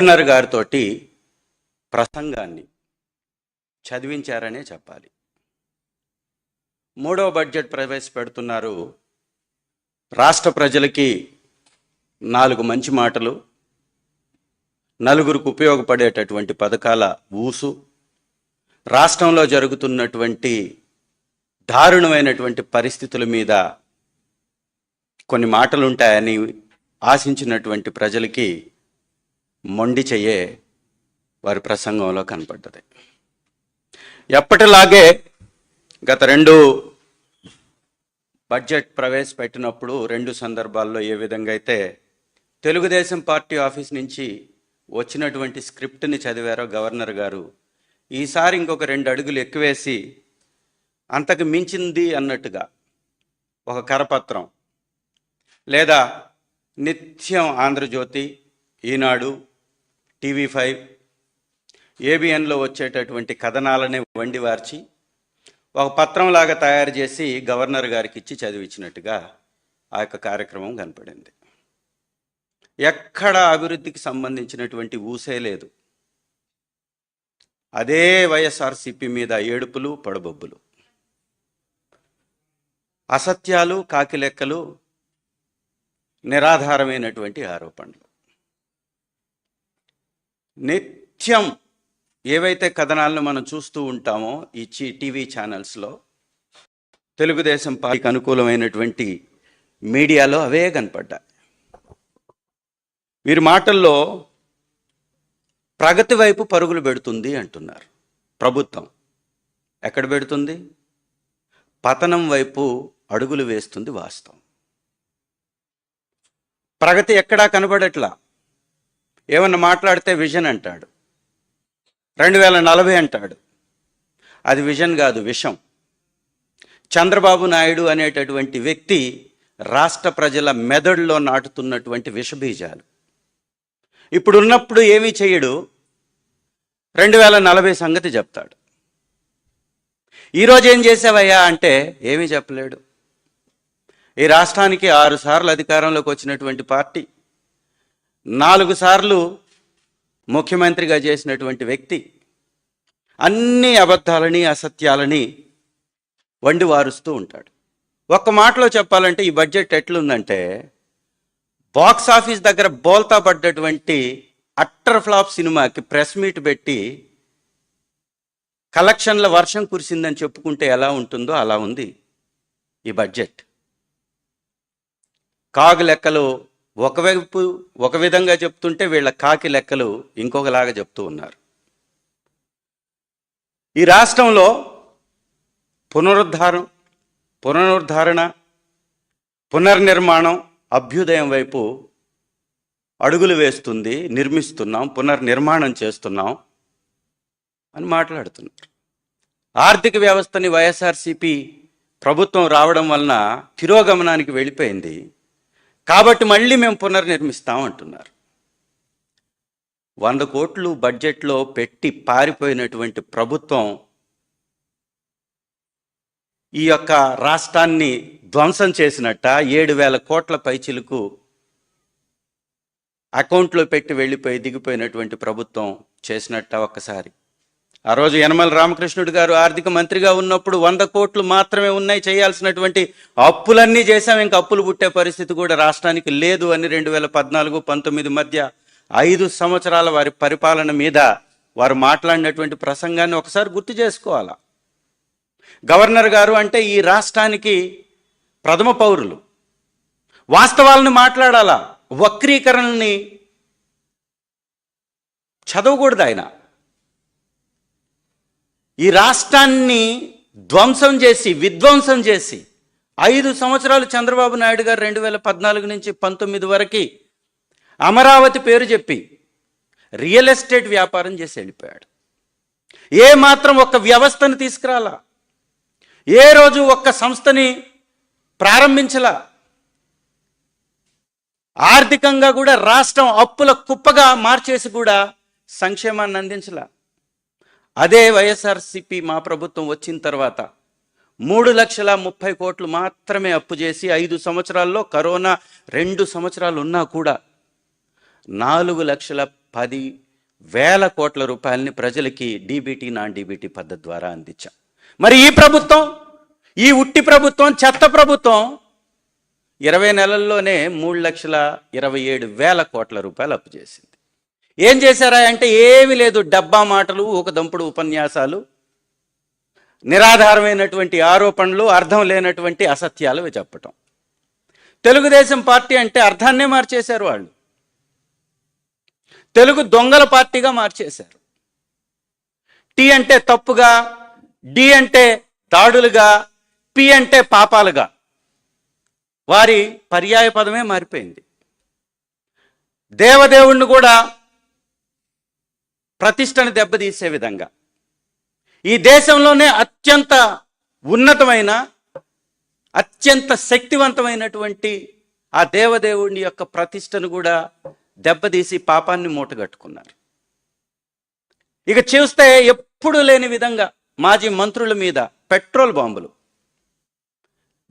Governor గారితో ప్రసంగాన్ని చదివించారనే చెప్పాలి. మూడవ బడ్జెట్ ప్రవేశపెడుతున్నారు రాష్ట్ర ప్రజలకి నాలుగు మంచి మాటలు నలుగురికి ఉపయోగపడేటటువంటి పథకాల ఊసు రాష్ట్రంలో జరుగుతున్నటువంటి దారుణమైనటువంటి పరిస్థితుల మీద కొన్ని మాటలుంటాయని ఆశించినటువంటి ప్రజలకి మొండి చెయ్యే వారి ప్రసంగంలో కనపడ్డది. ఎప్పటిలాగే గత రెండు బడ్జెట్ ప్రవేశపెట్టినప్పుడు రెండు సందర్భాల్లో ఏ విధంగా అయితే తెలుగుదేశం పార్టీ ఆఫీస్ నుంచి వచ్చినటువంటి స్క్రిప్ట్ని చదివారో గవర్నర్ గారు ఈసారి ఇంకొక రెండు అడుగులు ఎక్కువేసి అంతకు మించింది అన్నట్టుగా ఒక కరపత్రం లేదా నిత్యం ఆంధ్రజ్యోతి ఈనాడు టీవీ ఫైవ్ ఏబిఎన్లో వచ్చేటటువంటి కథనాలని వండి వార్చి ఒక పత్రంలాగా తయారు చేసి గవర్నర్ గారికి ఇచ్చి చదివించినట్టుగా ఆ యొక్క కార్యక్రమం కనపడింది. ఎక్కడ అభివృద్ధికి సంబంధించినటువంటి ఊసే లేదు. అదే వైఎస్ఆర్సిపి మీద ఏడుపులు పడబొబ్బులు. అసత్యాలు కాకిలెక్కలు నిరాధారమైనటువంటి ఆరోపణలు. నిత్యం ఏవైతే కథనాలను మనం చూస్తూ ఉంటామో ఈ టీవీ ఛానల్స్లో తెలుగుదేశం పార్టీకి అనుకూలమైనటువంటి మీడియాలో అవే కనపడ్డాయి. వీరి మాటల్లో ప్రగతి వైపు పరుగులు పెడుతుంది అంటున్నారు. ప్రభుత్వం ఎక్కడ పెడుతుంది? పతనం వైపు అడుగులు వేస్తుంది వాస్తవం. ప్రగతి ఎక్కడా కనబడట్లా? ఏమన్నా మాట్లాడితే విజన్ అంటాడు. రెండు వేల నలభై అంటాడు. అది విజన్ కాదు విషం. చంద్రబాబు నాయుడు అనేటటువంటి వ్యక్తి రాష్ట్ర ప్రజల మెదడులో నాటుతున్నటువంటి విషబీజాలు. ఇప్పుడు ఉన్నప్పుడు ఏమీ చేయడు. రెండు వేల నలభై సంగతి చెప్తాడు. ఈరోజు ఏం చేసావయ్యా అంటే ఏమీ చెప్పలేడు. ఈ రాష్ట్రానికి ఆరు సార్లు అధికారంలోకి వచ్చినటువంటి పార్టీ. నాలుగు సార్లు ముఖ్యమంత్రిగా చేసినటువంటి వ్యక్తి అన్ని అబద్ధాలని అసత్యాలని వండి వారుస్తూ ఉంటాడు. ఒక్క మాటలో చెప్పాలంటే ఈ బడ్జెట్ ఎట్లుందంటే బాక్స్ ఆఫీస్ దగ్గర బోల్తా పడ్డటువంటి అట్టర్ ఫ్లాప్ సినిమాకి ప్రెస్ మీట్ పెట్టి కలెక్షన్ల వర్షం కురిసిందని చెప్పుకుంటే ఎలా ఉంటుందో అలా ఉంది ఈ బడ్జెట్. కాగు లెక్కలు ఒకవైపు ఒక విధంగా చెప్తుంటే వీళ్ళ కాకి లెక్కలు ఇంకొకలాగా చెప్తూ ఉన్నారు. ఈ రాష్ట్రంలో పునరుద్ధారం పునరుద్ధరణ పునర్నిర్మాణం అభ్యుదయం వైపు అడుగులు వేస్తుంది నిర్మిస్తున్నాం పునర్నిర్మాణం చేస్తున్నాం అని మాట్లాడుతున్నారు. ఆర్థిక వ్యవస్థని వైఎస్ఆర్సిపి ప్రభుత్వం రావడం వలన తిరోగమనానికి వెళ్ళిపోయింది. కాబట్టి మళ్ళీ మేము పునర్నిర్మిస్తాం అంటున్నారు. వంద కోట్లు బడ్జెట్లో పెట్టి పారిపోయినటువంటి ప్రభుత్వం ఈ యొక్క రాష్ట్రాన్ని ధ్వంసం చేసినట్ట ఏడు వేల కోట్ల పైచిలకు అకౌంట్లో పెట్టి వెళ్ళిపోయి దిగిపోయినటువంటి ప్రభుత్వం చేసినట్ట ఒక్కసారి. ఆ రోజు యనమల రామకృష్ణుడు గారు ఆర్థిక మంత్రిగా ఉన్నప్పుడు వంద కోట్లు మాత్రమే ఉన్నాయి చేయాల్సినటువంటి అప్పులన్నీ చేశాం. ఇంకా అప్పులు పుట్టే పరిస్థితి కూడా రాష్ట్రానికి లేదు అని రెండు వేల పద్నాలుగు పంతొమ్మిది మధ్య ఐదు సంవత్సరాల వారి పరిపాలన మీద వారు మాట్లాడినటువంటి ప్రసంగాన్ని ఒకసారి గుర్తు చేసుకోవాలా? గవర్నర్ గారు అంటే ఈ రాష్ట్రానికి ప్రథమ పౌరులు. వాస్తవాలను మాట్లాడాలా? వక్రీకరణని చదవకూడదు ఆయన. ఈ రాష్ట్రాన్ని ధ్వంసం చేసి విధ్వంసం చేసి ఐదు సంవత్సరాలు చంద్రబాబు నాయుడు గారు రెండు వేల పద్నాలుగు నుంచి పంతొమ్మిది వరకు అమరావతి పేరు చెప్పి రియల్ ఎస్టేట్ వ్యాపారం చేసి వెళ్ళిపోయాడు. ఏ మాత్రం ఒక వ్యవస్థను తీసుకురాలా? ఏ రోజు ఒక్క సంస్థని ప్రారంభించలా? ఆర్థికంగా కూడా రాష్ట్రం అప్పుల కుప్పగా మార్చేసి కూడా సంక్షేమాన్ని అందించలా? అదే వైఎస్ఆర్సిపి మా ప్రభుత్వం వచ్చిన తర్వాత మూడు లక్షల ముప్పై కోట్లు మాత్రమే అప్పు చేసి ఐదు సంవత్సరాల్లో కరోనా రెండు సంవత్సరాలు ఉన్నా కూడా నాలుగు లక్షల పది వేల కోట్ల రూపాయలని ప్రజలకి డీబీటీ నాన్ డీబీటీ పద్ధతి ద్వారా అందించాం. మరి ఈ ప్రభుత్వం ఈ ఉట్టి ప్రభుత్వం చెత్త ప్రభుత్వం ఇరవై నెలల్లోనే మూడు లక్షల ఇరవై ఏడు వేల కోట్ల రూపాయలు అప్పు చేసింది. ఏం చేశారా అంటే ఏమీ లేదు డబ్బా మాటలు ఒక దంపుడు ఉపన్యాసాలు నిరాధారమైనటువంటి ఆరోపణలు అర్థం లేనటువంటి అసత్యాలు చెప్పటం. తెలుగుదేశం పార్టీ అంటే అర్థాన్నే మార్చేశారు వాళ్ళు. తెలుగు దొంగల పార్టీగా మార్చేశారు. టీ అంటే తప్పుగా డి అంటే దాడులుగా పి అంటే పాపాలుగా వారి పర్యాయ పదమే మారిపోయింది. దేవదేవుణ్ణి కూడా ప్రతిష్టను దెబ్బతీసే విధంగా. ఈ దేశంలోనే అత్యంత ఉన్నతమైన అత్యంత శక్తివంతమైనటువంటి ఆ దేవదేవుని యొక్క ప్రతిష్టను కూడా దెబ్బతీసి పాపాన్ని మూటగట్టుకున్నారు. ఇక చూస్తే ఎప్పుడు లేని విధంగా మాజీ మంత్రుల మీద పెట్రోల్ బాంబులు.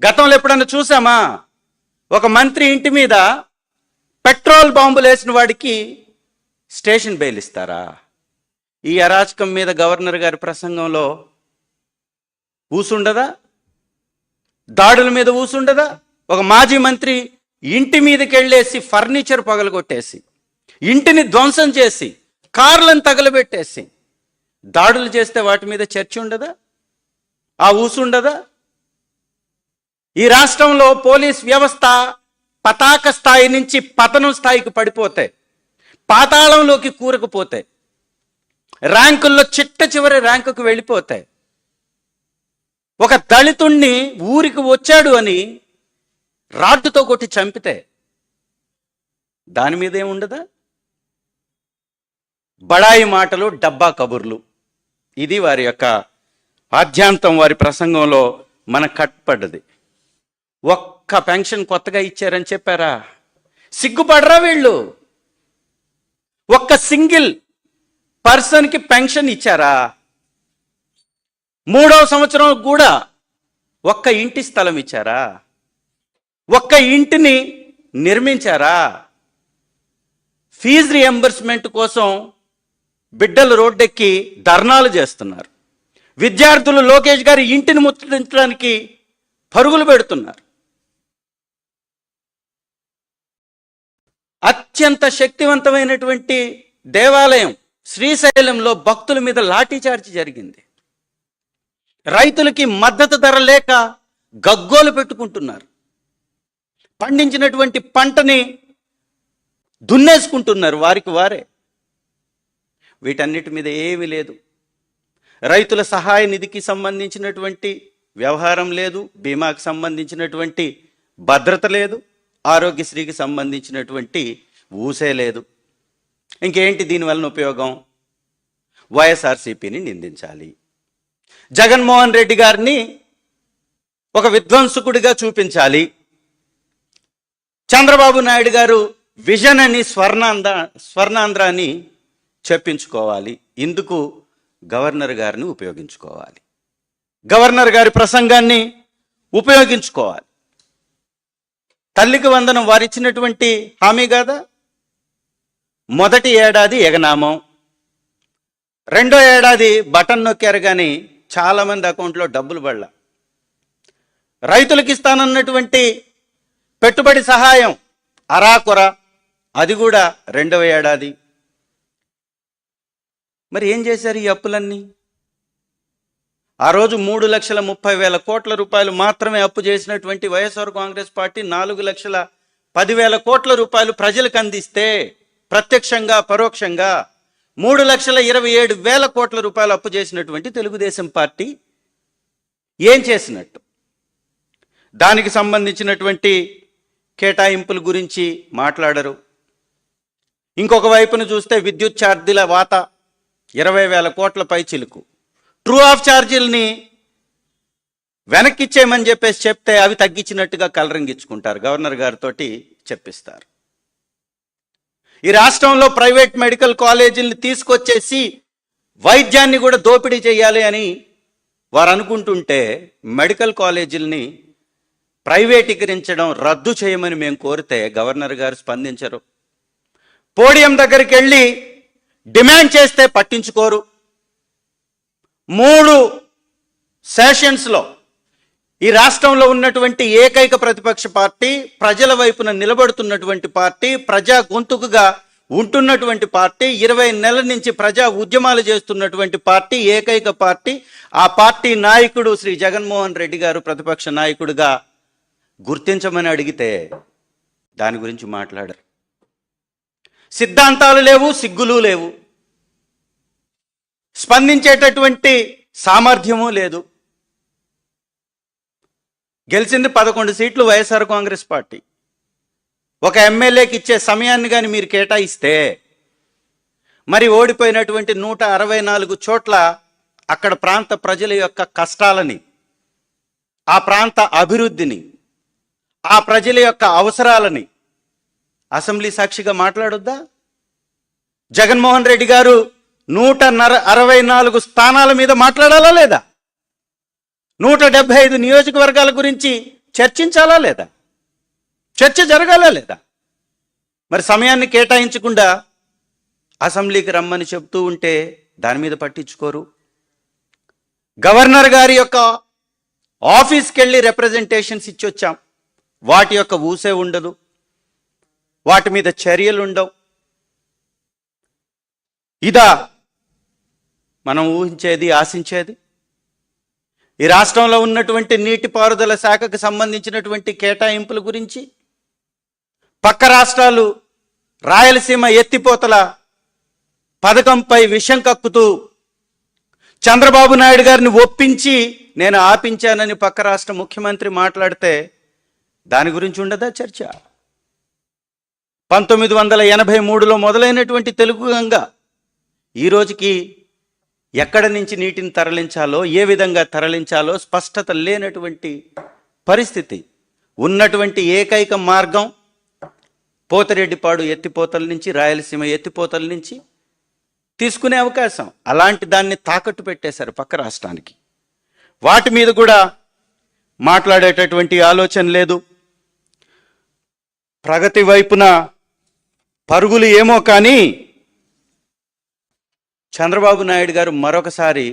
గతంలో ఎప్పుడన్నా చూసామా? ఒక మంత్రి ఇంటి మీద పెట్రోల్ బాంబులు వేసిన వాడికి స్టేషన్ బెయిల్ ఇస్తారా? ఈ అరాచకం మీద గవర్నర్ గారి ప్రసంగంలో ఊసుండదా? దాడుల మీద ఊసుండదా? ఒక మాజీ మంత్రి ఇంటి మీదకి వెళ్ళేసి ఫర్నిచర్ పగలగొట్టేసి ఇంటిని ధ్వంసం చేసి కార్లను తగలబెట్టేసి దాడులు చేస్తే వాటి మీద చర్చ ఉండదా? ఆ ఊసుండదా? ఈ రాష్ట్రంలో పోలీస్ వ్యవస్థ పతాక స్థాయి నుంచి పతనం స్థాయికి పడిపోతే పాతాళంలోకి కూరకపోతే ర్యాంకుల్లో చిట్ట చివరి ర్యాంకుకు వెళ్ళిపోతాయి. ఒక దళితుణ్ణి ఊరికి వచ్చాడు అని రాడ్డుతో కొట్టి చంపితే దాని మీద ఏముండదా బడాయి మాటలు డబ్బా కబుర్లు. ఇది వారి యొక్క ఆద్యాంతం వారి ప్రసంగంలో మన కట్పడ్డది ఒక్క పెన్షన్ కొత్తగా ఇచ్చారని చెప్పారా? సిగ్గుపడరా వీళ్ళు? ఒక్క సింగిల్ పర్సన్కి పెన్షన్ ఇచ్చారా? మూడవ సంవత్సరం కూడా ఒక్క ఇంటి స్థలం ఇచ్చారా? ఒక్క ఇంటిని నిర్మించారా? ఫీజు రియంబర్స్మెంట్ కోసం బిడ్డలు రోడ్డెక్కి ధర్నాలు చేస్తున్నారు. విద్యార్థులు లోకేష్ గారి ఇంటిని ముచ్చటించడానికి పరుగులు పెడుతున్నారు. అత్యంత శక్తివంతమైనటువంటి దేవాలయం శ్రీశైలంలో భక్తుల మీద లాఠీచార్జి జరిగింది. రైతులకి మద్దతు ధర లేక గగ్గోలు పెట్టుకుంటున్నారు. పండించినటువంటి పంటని దున్నేసుకుంటున్నారు వారికి వారే. వీటన్నిటి మీద ఏమీ లేదు. రైతుల సహాయ నిధికి సంబంధించినటువంటి వ్యవహారం లేదు. బీమాకి సంబంధించినటువంటి భద్రత లేదు. ఆరోగ్యశ్రీకి సంబంధించినటువంటి ఊసే లేదు. ఇంకేంటి దీనివలన ఉపయోగం? వైఎస్ఆర్సీపీని నిందించాలి. జగన్మోహన్ రెడ్డి గారిని ఒక విధ్వంసకుడిగా చూపించాలి. చంద్రబాబు నాయుడు గారు విజన్ అని స్వర్ణాంధ్ర స్వర్ణాంధ్రాన్ని అని చెప్పించుకోవాలి. ఇందుకు గవర్నర్ గారిని ఉపయోగించుకోవాలి. గవర్నర్ గారి ప్రసంగాన్ని ఉపయోగించుకోవాలి. తల్లికి వందనం వారిచ్చినటువంటి హామీ కాదా? మొదటి ఏడాది ఎగనామం. రెండో ఏడాది బటన్ నొక్కారు కానీ చాలామంది అకౌంట్లో డబ్బులు పడలా. రైతులకు ఇస్తానన్నటువంటి పెట్టుబడి సహాయం అరాకొర. అది కూడా రెండవ ఏడాది. మరి ఏం చేశారు ఈ అప్పులన్నీ? ఆ రోజు మూడు లక్షల ముప్పై వేల కోట్ల రూపాయలు మాత్రమే అప్పు చేసినటువంటి వైఎస్ఆర్ కాంగ్రెస్ పార్టీ నాలుగు లక్షల పదివేల కోట్ల రూపాయలు ప్రజలకు అందిస్తే ప్రత్యక్షంగా పరోక్షంగా మూడు లక్షల ఇరవై ఏడు వేల కోట్ల రూపాయలు అప్పు చేసినటువంటి తెలుగుదేశం పార్టీ ఏం చేసినట్టు? దానికి సంబంధించినటువంటి కేటాయింపుల గురించి మాట్లాడరు. ఇంకొక వైపున చూస్తే విద్యుత్ ఛార్జీల వాత ఇరవై వేల కోట్ల పై చిలుకు. ట్రూ ఆఫ్ ఛార్జీలని వెనక్కిచ్చేయమని చెప్పేసి చెప్తే అవి తగ్గించినట్టుగా కలరింగిచ్చుకుంటారు. గవర్నర్ గారితోటి చెప్పిస్తారు. ఈ రాష్ట్రంలో ప్రైవేట్ మెడికల్ కాలేజీలను తీసుకొచ్చేసి వైద్యాన్ని కూడా దోపిడీ చేయాలి అని వారు అనుకుంటుంటే మెడికల్ కాలేజీలని ప్రైవేటీకరించడం రద్దు చేయమని మేము కోరితే గవర్నర్ గారు స్పందించరు. పోడియం దగ్గరికి వెళ్ళి డిమాండ్ చేస్తే పట్టించుకోరు. మూడు సెషన్స్లో ఈ రాష్ట్రంలో ఉన్నటువంటి ఏకైక ప్రతిపక్ష పార్టీ ప్రజల వైపున నిలబడుతున్నటువంటి పార్టీ ప్రజా గొంతుకుగా ఉంటున్నటువంటి పార్టీ ఇరవై నెలల నుంచి ప్రజా ఉద్యమాలు చేస్తున్నటువంటి పార్టీ ఏకైక పార్టీ ఆ పార్టీ నాయకుడు శ్రీ జగన్మోహన్ రెడ్డి గారు ప్రతిపక్ష నాయకుడిగా గుర్తించమని అడిగితే దాని గురించి మాట్లాడరు. సిద్ధాంతాలు లేవు సిగ్గులు లేవు. స్పందించేటటువంటి సామర్థ్యము లేదు. గెలిచింది పదకొండు సీట్లు వైఎస్ఆర్ కాంగ్రెస్ పార్టీ. ఒక ఎమ్మెల్యేకి ఇచ్చే సమయాన్ని కానీ మీరు కేటాయిస్తే మరి ఓడిపోయినటువంటి నూట అరవై నాలుగు చోట్ల అక్కడ ప్రాంత ప్రజల యొక్క కష్టాలని ఆ ప్రాంత అభివృద్ధిని ఆ ప్రజల యొక్క అవసరాలని అసెంబ్లీ సాక్షిగా మాట్లాడొద్దా? జగన్మోహన్ రెడ్డి గారు నూట నర అరవై నాలుగు స్థానాల మీద మాట్లాడాలా లేదా? నూట డెబ్బై ఐదు నియోజకవర్గాల గురించి చర్చించాలా లేదా? చర్చ జరగాలా లేదా? మరి సమయాన్ని కేటాయించకుండా అసెంబ్లీకి రమ్మని చెప్తూ ఉంటే దాని మీద పట్టించుకోరు. గవర్నర్ గారి యొక్క ఆఫీస్కి వెళ్ళి రిప్రజెంటేషన్స్ ఇచ్చొచ్చాం వాటి యొక్క ఊసే ఉండదు. వాటి మీద చర్యలు ఉండవు. ఇదా మనం ఊహించేది ఆశించేది. ఈ రాష్ట్రంలో ఉన్నటువంటి నీటిపారుదల శాఖకు సంబంధించినటువంటి కేటాయింపుల గురించి పక్క రాష్ట్రాలు రాయలసీమ ఎత్తిపోతల పథకంపై విషం కక్కుతూ చంద్రబాబు నాయుడు గారిని ఒప్పించి నేను ఆపించానని పక్క రాష్ట్ర ముఖ్యమంత్రి మాట్లాడితే దాని గురించి ఉండదా చర్చ? పంతొమ్మిది వందల ఎనభై మూడులో మొదలైనటువంటి తెలుగు గంగ ఈ రోజుకి ఎక్కడ నుంచి నీటిని తరలించాలో ఏ విధంగా తరలించాలో స్పష్టత లేనటువంటి పరిస్థితి. ఉన్నటువంటి ఏకైక మార్గం పోతరెడ్డిపాడు ఎత్తిపోతల నుంచి రాయలసీమ ఎత్తిపోతల నుంచి తీసుకునే అవకాశం. అలాంటి దాన్ని తాకట్టు పెట్టేశారు పక్క రాష్ట్రానికి. వాటి మీద కూడా మాట్లాడేటటువంటి ఆలోచన లేదు. ప్రగతి వైపున పరుగులు ఏమో కానీ చంద్రబాబు నాయుడు గారు మరొకసారి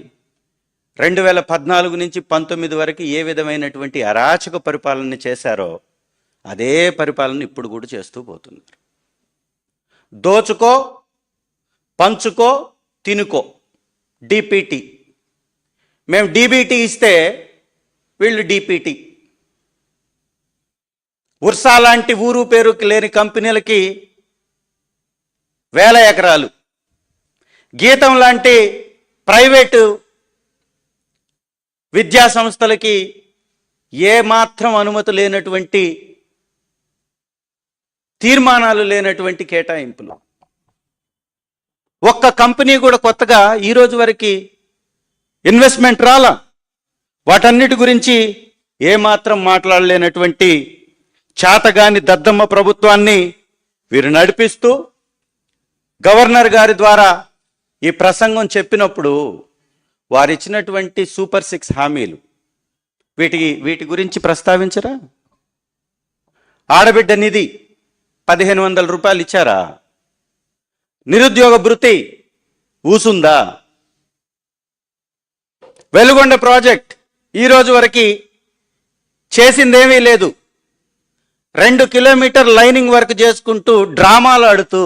రెండు వేల పద్నాలుగు నుంచి పంతొమ్మిది వరకు ఏ విధమైనటువంటి అరాచక పరిపాలన చేశారో అదే పరిపాలన ఇప్పుడు కూడా చేస్తూ పోతున్నారు. దోచుకో పంచుకో తినుకో. డిపిటి మేము డీబీటీ ఇస్తే వీళ్ళు డిపిటి ఉర్సా లాంటి ఊరు పేరుకి లేని కంపెనీలకి వేల ఎకరాలు. గీతం లాంటి ప్రైవేటు విద్యా సంస్థలకి ఏ మాత్రం అనుమతి లేనటువంటి తీర్మానాలు లేనటువంటి కేటాయింపులు. ఒక్క కంపెనీ కూడా కొత్తగా ఈ రోజు వరకు ఇన్వెస్ట్మెంట్ రాలా? వాటన్నిటి గురించి ఏమాత్రం మాట్లాడలేనటువంటి చాతగాని దద్దమ్మ ప్రభుత్వాన్ని వీరు నడిపిస్తూ గవర్నర్ గారి ద్వారా ఈ ప్రసంగం చెప్పినప్పుడు వారు ఇచ్చినటువంటి సూపర్ సిక్స్ హామీలు వీటి వీటి గురించి ప్రస్తావించరా? ఆడబిడ్డ నిధి పదిహేను వందల రూపాయలు ఇచ్చారా? నిరుద్యోగ భృతి ఊసుందా? వెలుగొండ ప్రాజెక్ట్ ఈ రోజు వరకు చేసిందేమీ లేదు. రెండు కిలోమీటర్ లైనింగ్ వర్క్ చేసుకుంటూ డ్రామాలు ఆడుతూ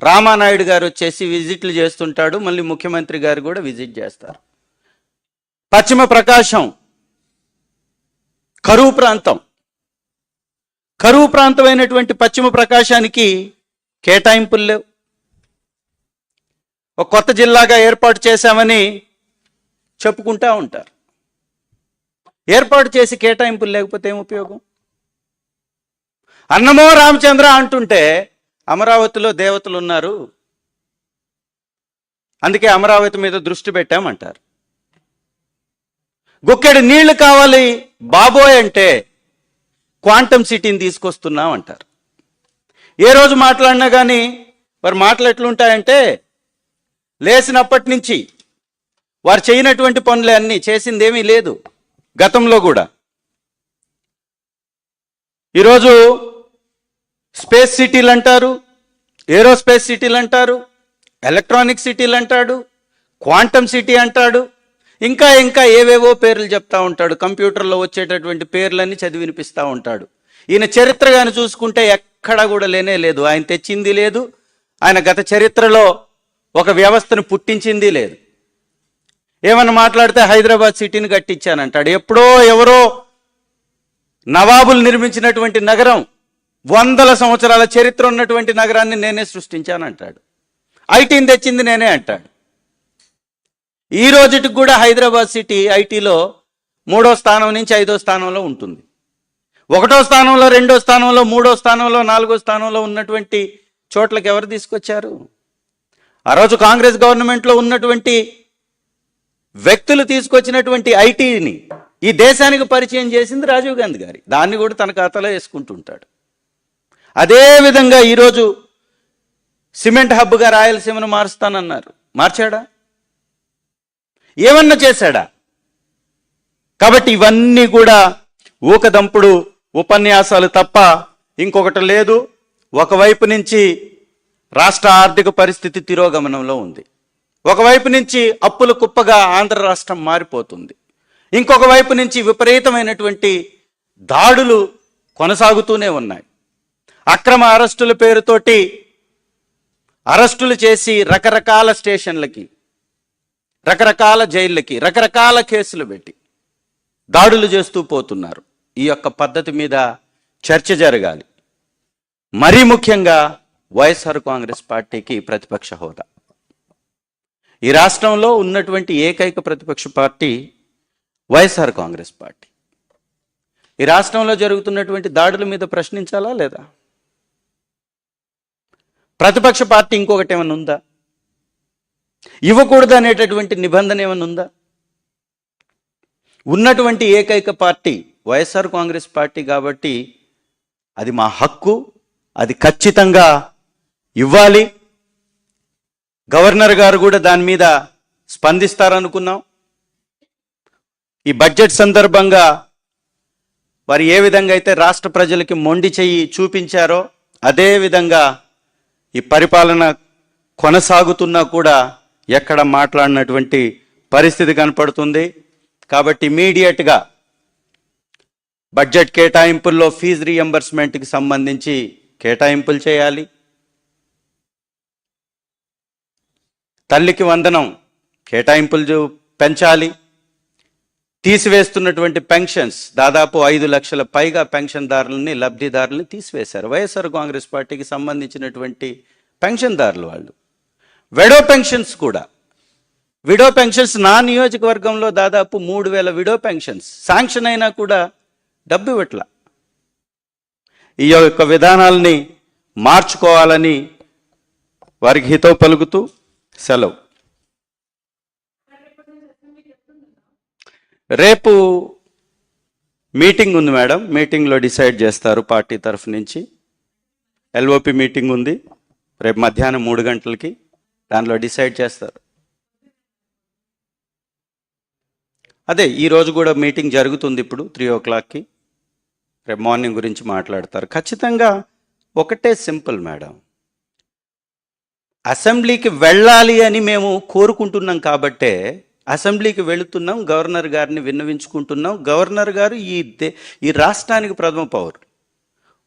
రామానాయుడు గారు వచ్చేసి విజిట్లు చేస్తుంటాడు మళ్ళీ ముఖ్యమంత్రి గారు కూడా విజిట్ చేస్తారు. పశ్చిమ ప్రకాశం కరువు ప్రాంతం. కరువు ప్రాంతమైనటువంటి పశ్చిమ ప్రకాశానికి కేటాయింపులు లేవు. ఒక కొత్త జిల్లాగా ఏర్పాటు చేశామని చెప్పుకుంటా ఉంటారు. ఏర్పాటు చేసి కేటాయింపులు లేకపోతే ఏం ఉపయోగం? అన్నమో రామచంద్ర అంటుంటే అమరావతిలో దేవతలు ఉన్నారు. అందుకే అమరావతి మీద దృష్టి పెట్టామంటారు. గుక్కెడు నీళ్ళు కావాలి బాబోయ్ అంటే క్వాంటమ్ సిటీని తీసుకొస్తున్నాం అంటారు ఏ రోజు మాట్లాడినా కానీ వారి మాటలు ఎట్లుంటాయంటే లేచినప్పటి నుంచి వారు చేయనటువంటి పనులు అన్నీ చేసిందేమీ లేదు గతంలో కూడా. ఈరోజు స్పేస్ సిటీలు అంటారు ఏరోస్పేస్ సిటీలు అంటారు ఎలక్ట్రానిక్ సిటీలు అంటాడు క్వాంటమ్ సిటీ అంటాడు ఇంకా ఇంకా ఏవేవో పేర్లు చెప్తా ఉంటాడు. కంప్యూటర్లో వచ్చేటటువంటి పేర్లన్నీ చదివి వినిపిస్తూ ఉంటాడు. ఈయన చరిత్ర కానీ చూసుకుంటే ఎక్కడా కూడా లేనే లేదు. ఆయన తెచ్చింది లేదు. ఆయన గత చరిత్రలో ఒక వ్యవస్థను పుట్టించింది లేదు. ఏమన్నా మాట్లాడితే హైదరాబాద్ సిటీని కట్టించానంటాడు. ఎప్పుడో ఎవరో నవాబులు నిర్మించినటువంటి నగరం వందల సంవత్సరాల చరిత్ర ఉన్నటువంటి నగరాన్ని నేనే సృష్టించానంటాడు. ఐటీని తెచ్చింది నేనే అంటాడు. ఈ రోజుటికి కూడా హైదరాబాద్ సిటీ ఐటీలో మూడో స్థానం నుంచి ఐదో స్థానంలో ఉంటుంది. ఒకటో స్థానంలో రెండో స్థానంలో మూడో స్థానంలో నాలుగో స్థానంలో ఉన్నటువంటి చోట్లకి ఎవరు తీసుకొచ్చారు? ఆ రోజు కాంగ్రెస్ గవర్నమెంట్లో ఉన్నటువంటి వ్యక్తులు తీసుకొచ్చినటువంటి ఐటీని ఈ దేశానికి పరిచయం చేసింది రాజీవ్ గాంధీ గారి. దాన్ని కూడా తన ఖాతాలో వేసుకుంటుంటాడు. అదేవిధంగా ఈరోజు సిమెంట్ హబ్గా రాయలసీమను మారుస్తానన్నారు. మార్చాడా? ఏమన్నా చేశాడా? కాబట్టి ఇవన్నీ కూడా ఊకదంపుడు ఉపన్యాసాలు తప్ప ఇంకొకటి లేదు. ఒకవైపు నుంచి రాష్ట్ర ఆర్థిక పరిస్థితి తిరోగమనంలో ఉంది. ఒకవైపు నుంచి అప్పుల కుప్పగా ఆంధ్ర రాష్ట్రం మారిపోతుంది. ఇంకొక వైపు నుంచి విపరీతమైనటువంటి దాడులు కొనసాగుతూనే ఉన్నాయి. అక్రమ అరెస్టుల పేరుతోటి అరెస్టులు చేసి రకరకాల స్టేషన్లకి రకరకాల జైళ్ళకి రకరకాల కేసులు పెట్టి దాడులు చేస్తూ పోతున్నారు. ఈ యొక్క పద్ధతి మీద చర్చ జరగాలి. మరీ ముఖ్యంగా వైఎస్ఆర్ కాంగ్రెస్ పార్టీకి ప్రతిపక్ష హోదా. ఈ రాష్ట్రంలో ఉన్నటువంటి ఏకైక ప్రతిపక్ష పార్టీ వైఎస్ఆర్ కాంగ్రెస్ పార్టీ. ఈ రాష్ట్రంలో జరుగుతున్నటువంటి దాడుల మీద ప్రశ్నించాలా లేదా? ప్రతిపక్ష పార్టీ ఇంకొకటి ఏమైనా ఉందా? ఇవ్వకూడదు అనేటటువంటి నిబంధన ఏమైనా ఉందా? ఉన్నటువంటి ఏకైక పార్టీ వైఎస్ఆర్ కాంగ్రెస్ పార్టీ కాబట్టి అది మా హక్కు అది ఖచ్చితంగా ఇవ్వాలి. గవర్నర్ గారు కూడా దాని మీద స్పందిస్తారనుకున్నాం. ఈ బడ్జెట్ సందర్భంగా వారు ఏ విధంగా అయితే రాష్ట్ర ప్రజలకి మొండి చెయ్యి చూపించారో అదే విధంగా ఈ పరిపాలన కొనసాగుతున్నా కూడా ఎక్కడ మాట్లాడినటువంటి పరిస్థితి కనపడుతుంది. కాబట్టి ఇమీడియట్గా బడ్జెట్ కేటాయింపుల్లో ఫీజు రీఎంబర్స్మెంట్కి సంబంధించి కేటాయింపులు చేయాలి. తల్లికి వందనం కేటాయింపులు పెంచాలి. తీసివేస్తున్నటువంటి పెన్షన్స్ దాదాపు ఐదు లక్షల పైగా పెన్షన్దారులని లబ్ధిదారులని తీసివేశారు. వైఎస్ఆర్ కాంగ్రెస్ పార్టీకి సంబంధించినటువంటి పెన్షన్దారులు వాళ్ళు. వెడో పెన్షన్స్ కూడా. విడో పెన్షన్స్ నా నియోజకవర్గంలో దాదాపు మూడు వేల విడో పెన్షన్స్. శాంక్షన్ అయినా కూడా డబ్బు ఇవ్వట్ల. ఈ యొక్క విధానాల్ని మార్చుకోవాలని వారికి హితవు పలుకుతూ సెలవు. రేపు మీటింగ్ ఉంది మేడం. మీటింగ్లో డిసైడ్ చేస్తారు పార్టీ తరఫు నుంచి. ఎల్ఓపి మీటింగ్ ఉంది. రేపు మధ్యాహ్నం మూడు గంటలకి దానిలో డిసైడ్ చేస్తారు. అదే ఈరోజు కూడా మీటింగ్ జరుగుతుంది ఇప్పుడు త్రీ ఓ క్లాక్కి. రేపు మార్నింగ్ గురించి మాట్లాడతారు. ఖచ్చితంగా ఒకటే సింపుల్ మేడం. అసెంబ్లీకి వెళ్ళాలి అని మేము కోరుకుంటున్నాం కాబట్టే అసెంబ్లీకి వెళుతున్నాం గవర్నర్ గారిని విన్నవించుకుంటున్నాం. గవర్నర్ గారు ఈ దే ఈ రాష్ట్రానికి ప్రథమ పౌరు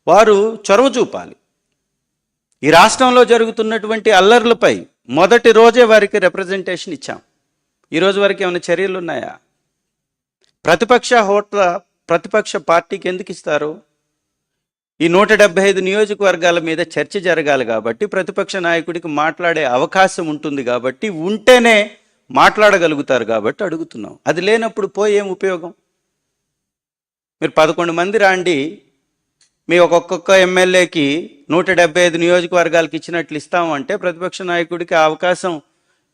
వారు చొరవ చూపాలి. ఈ రాష్ట్రంలో జరుగుతున్నటువంటి అల్లర్లపై మొదటి రోజే వారికి రిప్రజెంటేషన్ ఇచ్చాం. ఈరోజు వరకు ఏమైనా చర్యలు ఉన్నాయా? ప్రతిపక్ష హోట్ల ప్రతిపక్ష పార్టీకి ఎందుకు ఇస్తారు? ఈ నూట డెబ్బై ఐదు నియోజకవర్గాల మీద చర్చ జరగాలి కాబట్టి ప్రతిపక్ష నాయకుడికి మాట్లాడే అవకాశం ఉంటుంది కాబట్టి ఉంటేనే మాట్లాడగలుగుతారు కాబట్టి అడుగుతున్నాం. అది లేనప్పుడు పోయి ఏం ఉపయోగం? మీరు పదకొండు మంది రాండి మీ ఒక్కొక్క ఎమ్మెల్యేకి నూట డెబ్బై ఐదు నియోజకవర్గాలకు ఇచ్చినట్లు ఇస్తామంటే ప్రతిపక్ష నాయకుడికి ఆ అవకాశం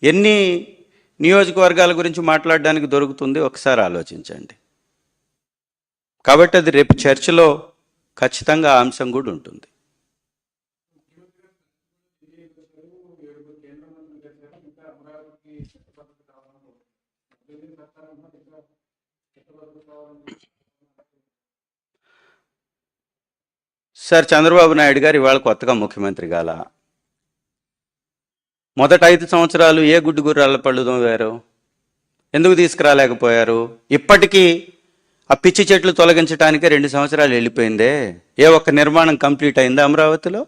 ఎన్ని నియోజకవర్గాల గురించి మాట్లాడడానికి దొరుకుతుంది ఒకసారి ఆలోచించండి. కాబట్టి అది రేపు చర్చలో ఖచ్చితంగా అంశం కూడా ఉంటుంది. సార్ చంద్రబాబు నాయుడు గారు ఇవాళ కొత్తగా ముఖ్యమంత్రి గాల? మొదట ఐదు సంవత్సరాలు ఏ గుడ్డు గుర్రాల పళ్ళు తోమారు? ఎందుకు తీసుకురాలేకపోయారు? ఇప్పటికీ ఆ పిచ్చి చెట్లు తొలగించడానికి రెండు సంవత్సరాలు వెళ్ళిపోయిందే? ఏ ఒక్క నిర్మాణం కంప్లీట్ అయిందా అమరావతిలో?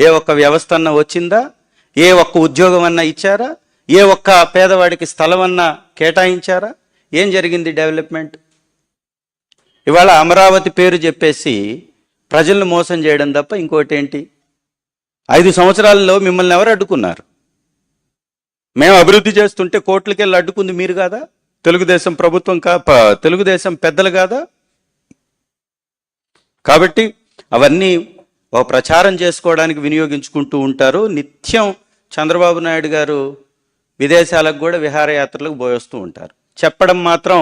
ఏ ఒక్క వ్యవస్థ అన్న వచ్చిందా? ఏ ఒక్క ఉద్యోగం అన్నా ఇచ్చారా? ఏ ఒక్క పేదవాడికి స్థలం అన్నా కేటాయించారా? ఏం జరిగింది డెవలప్మెంట్? ఇవాళ అమరావతి పేరు చెప్పేసి ప్రజలను మోసం చేయడం తప్ప ఇంకోటి ఏంటి ఐదు సంవత్సరాల్లో మిమ్మల్ని ఎవరు అడ్డుకున్నారు? మేము అభివృద్ధి చేస్తుంటే కోట్లకెళ్ళి అడ్డుకుంది మీరు కాదా? తెలుగుదేశం ప్రభుత్వం కా తెలుగుదేశం పెద్దలు కాదా? కాబట్టి అవన్నీ ఒక ప్రచారం చేసుకోవడానికి వినియోగించుకుంటూ ఉంటారు. నిత్యం చంద్రబాబు నాయుడు గారు విదేశాలకు కూడా విహారయాత్రలకు పోయొస్తూ ఉంటారు. చెప్పడం మాత్రం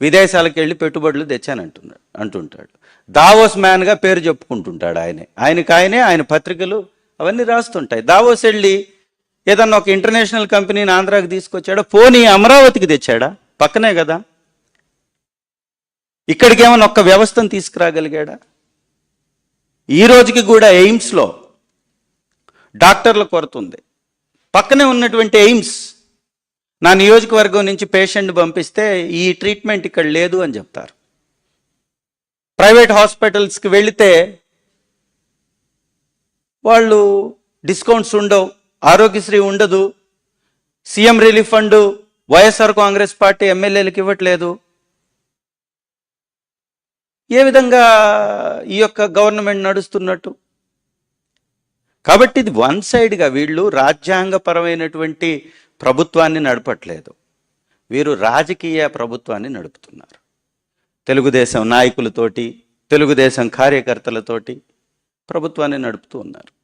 విదేశాలకు వెళ్ళి పెట్టుబడులు తెచ్చానంటున్నాడు అంటుంటాడు. దావోస్ మ్యాన్గా పేరు చెప్పుకుంటుంటాడు ఆయనే. ఆయనకి ఆయనే ఆయన పత్రికలు అవన్నీ రాస్తుంటాయి. దావోస్ వెళ్ళి ఏదన్నా ఒక ఇంటర్నేషనల్ కంపెనీని ఆంధ్రాకి తీసుకొచ్చాడా? పోనీ అమరావతికి తెచ్చాడా? పక్కనే కదా. ఇక్కడికి ఏమైనా ఒక్క వ్యవస్థను తీసుకురాగలిగాడా? ఈ రోజుకి కూడా ఎయిమ్స్లో డాక్టర్ల కొరత ఉంది. పక్కనే ఉన్నటువంటి ఎయిమ్స్ నా నియోజకవర్గం నుంచి పేషెంట్ పంపిస్తే ఈ ట్రీట్మెంట్ ఇక్కడ లేదు అని చెప్తారు. ప్రైవేట్ హాస్పిటల్స్కి వెళితే వాళ్ళు డిస్కౌంట్స్ ఉండవు ఆరోగ్యశ్రీ ఉండదు CM relief fund YSR Congress party ఎమ్మెల్యేలకు ఇవ్వట్లేదు. ఏ విధంగా ఈ యొక్క గవర్నమెంట్ నడుస్తున్నట్టు? కాబట్టి ఇది వన్ సైడ్గా వీళ్ళు రాజ్యాంగపరమైనటువంటి ప్రభుత్వాన్ని నడపట్లేదు. వీరు రాజకీయ ప్రభుత్వాన్ని నడుపుతున్నారు. తెలుగుదేశం నాయకులతోటి తెలుగుదేశం కార్యకర్తలతోటి ప్రభుత్వాన్ని నడుపుతూ ఉన్నారు.